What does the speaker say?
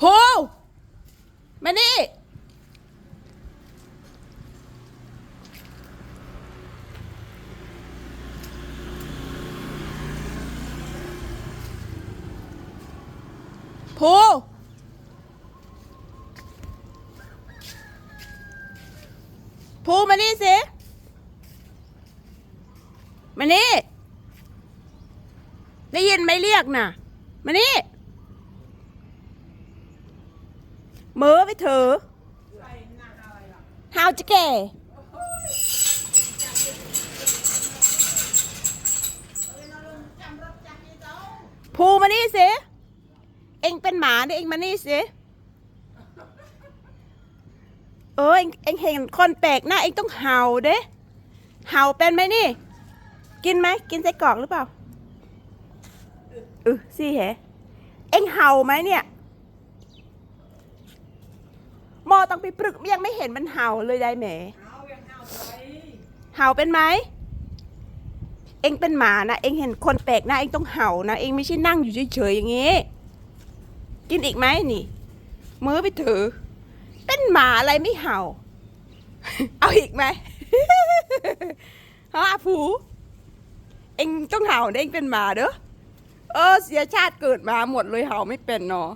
ภูมานี่ ภูภูมานี่สิ มานี่ ได้ยินไหมเรียกน่ะ มานี่ เมือไปเถอะฮาวจะแก่ภูมานี่สิ เอ็งเป็นหมาเนี่ยเอ็งมานี่สิ เออเอ็งเอ็งเห็นคนแปลกหน้าเอ็งต้องเห่าเด้ เห่าเป็นไหมนี่ กินไหม กินไส้กรอกหรือเปล่าเออสิเหรเอ็งเห่าไหมเนี่ย มอต้องไปปรึกยังไม่เห็นมันเห่าเลยได้แหมเอายังเอาไปเห่าเป็นไหม เองเป็นหมานะ เองเห็นคนแปลกหน้าเองต้องเห่านะ เองไม่ใช่นั่งอยู่เฉยๆอย่างงี้ กินอีกไหมนี่ มือไปถือ เป็นหมาอะไรไม่เห่า เอาอีกไหมฮะผูเองต้องเห่าเองเป็นหมาเด้อ เออเสียชาติเกิดมาหมดเลยเห่าไม่เป็นเนาะ